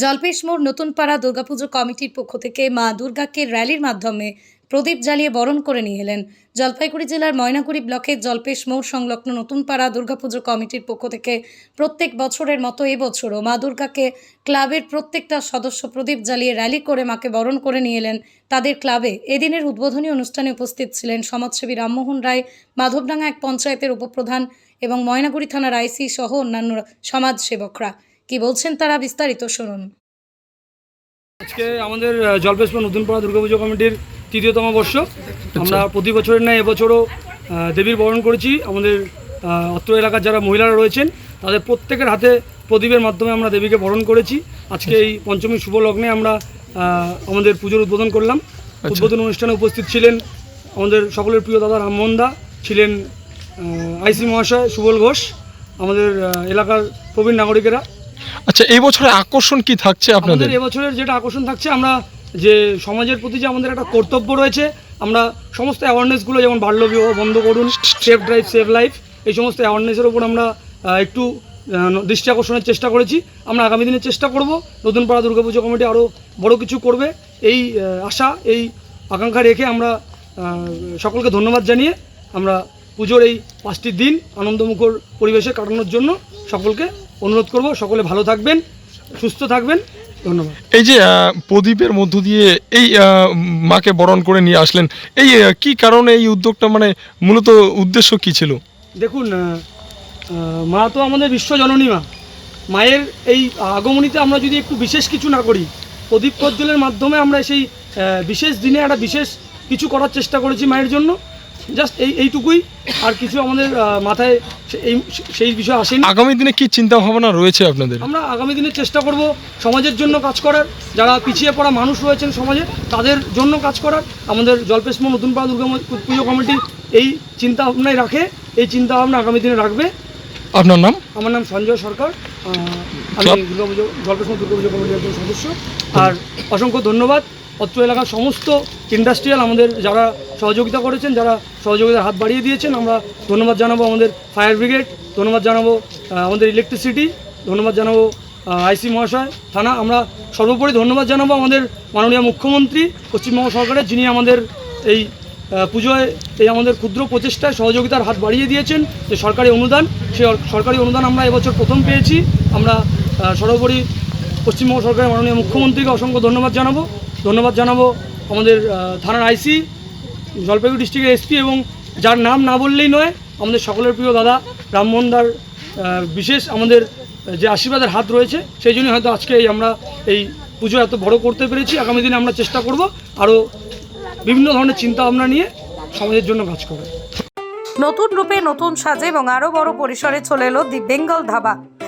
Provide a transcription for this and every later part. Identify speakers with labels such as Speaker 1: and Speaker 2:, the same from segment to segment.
Speaker 1: জলপেশ মোড় নতুনপাড়া দুর্গাপুজো কমিটির পক্ষ থেকে মা দুর্গাকে র্যালির মাধ্যমে প্রদীপ জ্বালিয়ে বরণ করে নিয়ে এলেন। জলপাইগুড়ি জেলার ময়নাগুড়ি ব্লকের জলপেশ মোড় সংলগ্ন নতুনপাড়া দুর্গাপুজো কমিটির পক্ষ থেকে প্রত্যেক বছরের মতো এবছরও মা দুর্গাকে ক্লাবের প্রত্যেকটা সদস্য প্রদীপ জ্বালিয়ে র্যালি করে মাকে বরণ করে নিয়ে এলেন। তাদের ক্লাবে এদিনের উদ্বোধনী অনুষ্ঠানে উপস্থিত ছিলেন সমাজসেবী রামমোহন রায়, মাধবডাঙ্গা এক পঞ্চায়েতের উপপ্রধান এবং ময়নাগুড়ি থানার আইসি সহ অন্যান্য সমাজসেবকরা। কি বলছেন তারা বিস্তারিত শুনুন।
Speaker 2: আজকে আমাদের জলপেশপুর নতুনপাড়া দুর্গাপুজো কমিটির তৃতীয়তম বর্ষ। আমরা প্রতি বছরের ন্যায় এবছরও দেবীর বরণ করেছি। আমাদের অত্র এলাকার যারা মহিলারা রয়েছেন তাদের প্রত্যেকের হাতে প্রদীপের মাধ্যমে আমরা দেবীকে বরণ করেছি। আজকে এই পঞ্চমী শুভ লগ্নে আমরা আমাদের পুজোর উদ্বোধন করলাম। উদ্বোধন অনুষ্ঠানে উপস্থিত ছিলেন আমাদের সকলের প্রিয় দাদা রামমোহন দা ছিলেন আইসি মহাশয় সুবল ঘোষ আমাদের এলাকার প্রবীণ নাগরিকেরা।
Speaker 3: আচ্ছা এই বছরের আকর্ষণ কি থাকছে আপনাদের?
Speaker 2: এবছরের যেটা আকর্ষণ থাকছে, আমরা যে সমাজের প্রতি যে আমাদের একটা কর্তব্য রয়েছে, আমরা সমস্ত অ্যাওয়ারনেসগুলো যেমন বাল্যবিবাহ বন্ধ করুন সেফ ড্রাইভ সেভ লাইফ এই সমস্ত অ্যাওয়ারনেসের ওপর আমরা একটু দৃষ্টি আকর্ষণের চেষ্টা করেছি। আমরা আগামী দিনে চেষ্টা করব নতুন পাড়া দুর্গাপুজো কমিটি আরও বড় কিছু করবে। এই আশা, এই আকাঙ্ক্ষা রেখে আমরা সকলকে ধন্যবাদ জানিয়ে আমরা পুজোর এই পাঁচটি দিন আনন্দমুখর পরিবেশে কাটানোর জন্য সকলকে অনুরোধ করব সকলে ভালো থাকবেন সুস্থ থাকবেন ধন্যবাদ।
Speaker 3: এই যে প্রদীপের মধ্য দিয়ে এই মাকে বরণ করে নিয়ে আসলেন এই কি কারণে এই উদ্যোগটা মানে মূলত উদ্দেশ্য কি ছিল?
Speaker 2: দেখুন মা তো আমাদের বিশ্ব জননী মা। মায়ের এই আগমনীতে আমরা যদি একটু বিশেষ কিছু না করি প্রদীপ প্রজ্বলের মাধ্যমে আমরা সেই বিশেষ দিনে একটা বিশেষ কিছু করার চেষ্টা করেছি মায়ের জন্য। জাস্ট এই এইটুকুই। আর কিছু আমাদের মাথায় এই সেই বিষয় আসেনি।
Speaker 3: আগামী দিনে কি চিন্তা ভাবনা রয়েছে আপনাদের?
Speaker 2: আমরা আগামী দিনে চেষ্টা করব সমাজের জন্য কাজ করার। যারা পিছিয়ে পড়া মানুষ রয়েছেন সমাজে তাদের জন্য কাজ করার। আমাদের জলপেশমো নতুন পাড়া দুর্গা পুজো কমিটি এই চিন্তা ভাবনায় রাখে এই চিন্তা ভাবনা আগামী দিনে রাখবে।
Speaker 3: আপনার নাম?
Speaker 2: আমার নাম সঞ্জয় সরকার। আমি
Speaker 3: ক্লাব-
Speaker 2: দুর্গাপুজো জলপেশমো দুর্গাপুজো কমিটির একজন সদস্য। আর অসংখ্য ধন্যবাদ। অত্র এলাকার সমস্ত ইন্ডাস্ট্রিয়াল আমাদের যারা সহযোগিতা করেছেন, যারা সহযোগিতার হাত বাড়িয়ে দিয়েছেন, আমরা ধন্যবাদ জানাব আমাদের ফায়ার ব্রিগেড, ধন্যবাদ জানাব আমাদের ইলেকট্রিসিটি ধন্যবাদ জানাব আইসি মহাশয়, থানা। আমরা সর্বোপরি ধন্যবাদ জানাব আমাদের মাননীয় মুখ্যমন্ত্রী পশ্চিমবঙ্গ সরকারের, যিনি আমাদের এই পুজোয় এই আমাদের ক্ষুদ্র প্রচেষ্টায় সহযোগিতার হাত বাড়িয়ে দিয়েছেন, যে সরকারি অনুদান অর- সরকারি অনুদান আমরা এবছর প্রথম পেয়েছি। আমরা সর্বোপরি পশ্চিমবঙ্গ সরকারের মাননীয় মুখ্যমন্ত্রীকে অসংখ্য ধন্যবাদ জানাব। ধন্যবাদ জানাব আমাদের থানার আইসি, জলপাইগুড়ি ডিস্ট্রিক্টের এসপি এবং যার নাম না বললেই নয়, আমাদের সকলের প্রিয় দাদা রামমোহন দার বিশেষ আমাদের যে আশীর্বাদের হাত রয়েছে, সেই জন্য হয়তো আজকে আমরা এই পুজো এত বড় করতে পেরেছি। আগামী দিনে আমরা চেষ্টা করব আরও বিভিন্ন ধরনের চিন্তা ভাবনা নিয়ে সমাজের জন্য কাজ করা
Speaker 1: নতুন রূপে নতুন সাজে এবং আরও বড় পরিসরে চলে এলো দি বেঙ্গল ধাবা।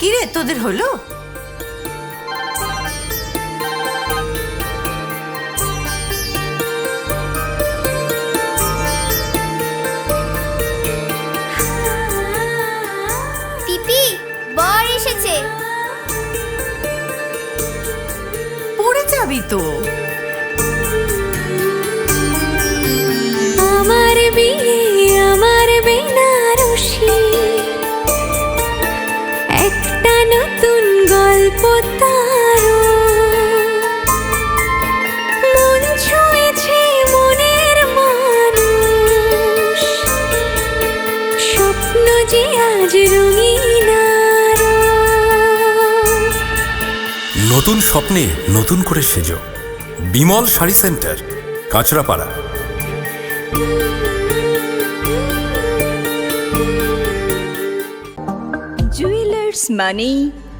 Speaker 4: কিরে তোদের হলো?
Speaker 5: যে আজ
Speaker 6: নতুন স্বপ্নে নতুন করে সেজো। বিমল শাড়ি সেন্টার কাঁচরাপাড়া।
Speaker 7: জুয়েলার্স মানেই